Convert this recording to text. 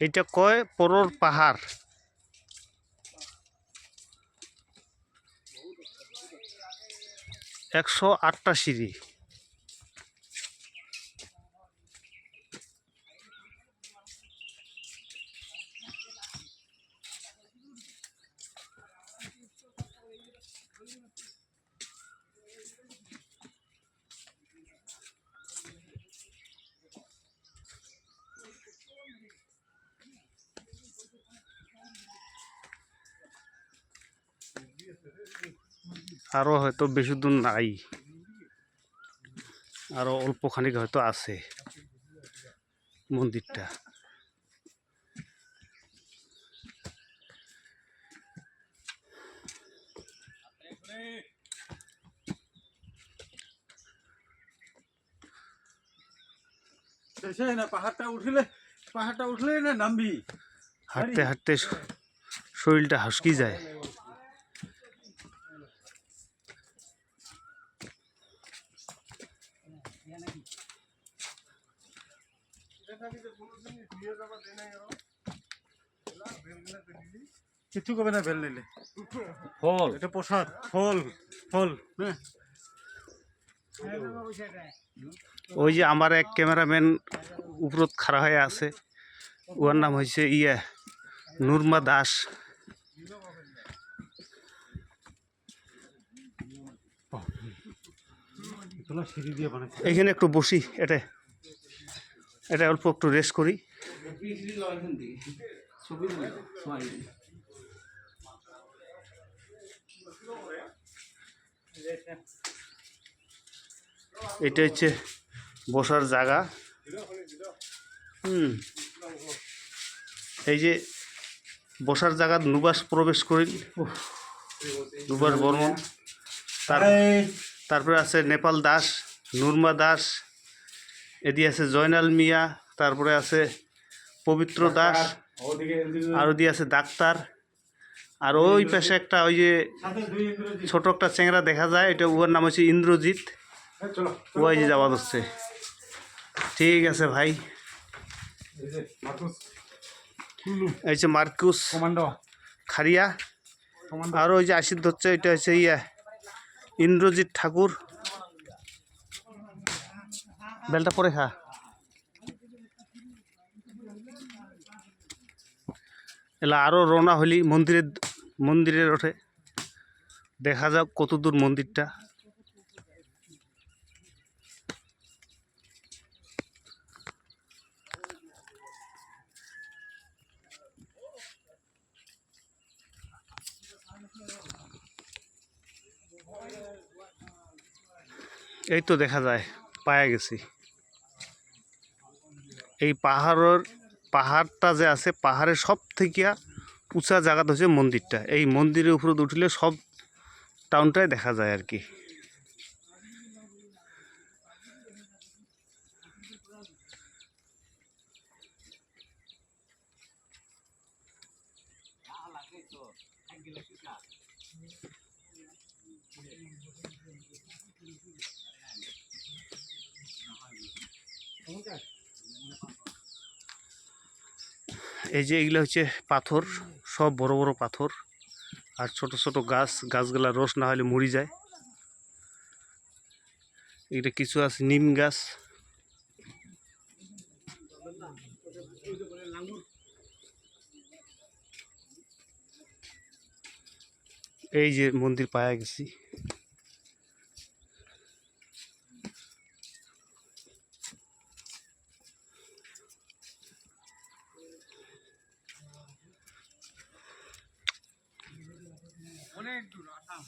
এটা কয়? পরর পাহাড়। একশো আটটা সিঁড়ি। আরও হয়তো বেশি দূর নাই। আরও অল্প খানিক হয়তো আছে মন্দিরটা। পাহাড়টা উঠলে পাহাড়টা উঠলে না নামবি? হাঁটতে হাঁটতে শরীরটা হাসকি যায়। কিছু কবে না ভেল নিলে ফল এটা প্রসাদ। ফল। ফল। হ্যাঁ। ওই যে আমার এক ক্যামেরাম্যান উপরত খাড়া হয়ে আছে। ওর নাম হয়েছে ইয়ে নুরমা দাস। এখানে একটু বসি এটা। এটা অল্প একটু রেস্ট করি। এটা হচ্ছে বসার জায়গা। হুম। এই যে বসার জায়গা নুবাস প্রবেশ করি। নুবাস বর্মন তার তারপরে আছে নেপাল দাস নুরমা দাস এদি আছে জয়নাল মিয়া তারপরে আছে পবিত্র দাস আর ওদি আছে ডাক্তার। আর ওই পাশে একটা ওই যে ছোট একটা চেংরা দেখা যায় এটা ওর নাম হচ্ছে ইন্দ্রজিৎ। ওই যে যাওয়া হচ্ছে ঠিক আছে ভাই। এই যে মার্কুস। খারিয়া। আর ওই যে আশিদ হচ্ছে এটা হচ্ছে ইয়া ইন্দ্রজিৎ ঠাকুর। বেলটা পরে খা। এলা আরও রওনা হলি মন্দিরের মন্দিরের ওঠে। দেখা যাক কত দূর মন্দিরটা। এই তো দেখা যায়, পায়া গেছি। এই পাহাড়ের, পাহাড়টা যে আছে, পাহাড়ের সব থেকে উঁচা জায়গাটা হচ্ছে মন্দিরটা। এই মন্দিরের উপরে উঠলে সব টাউনটাই দেখা যায় আর কি। এই যে এগুলো হচ্ছে পাথর, সব বড় বড় পাথর। আর ছোট ছোট গাছ, গাছগুলা রস না হলে মরি যায়। এটা কিছু আছে, নিম গাছ। এই যে মন্দির পায়া গেছি। एक दूर हाँ।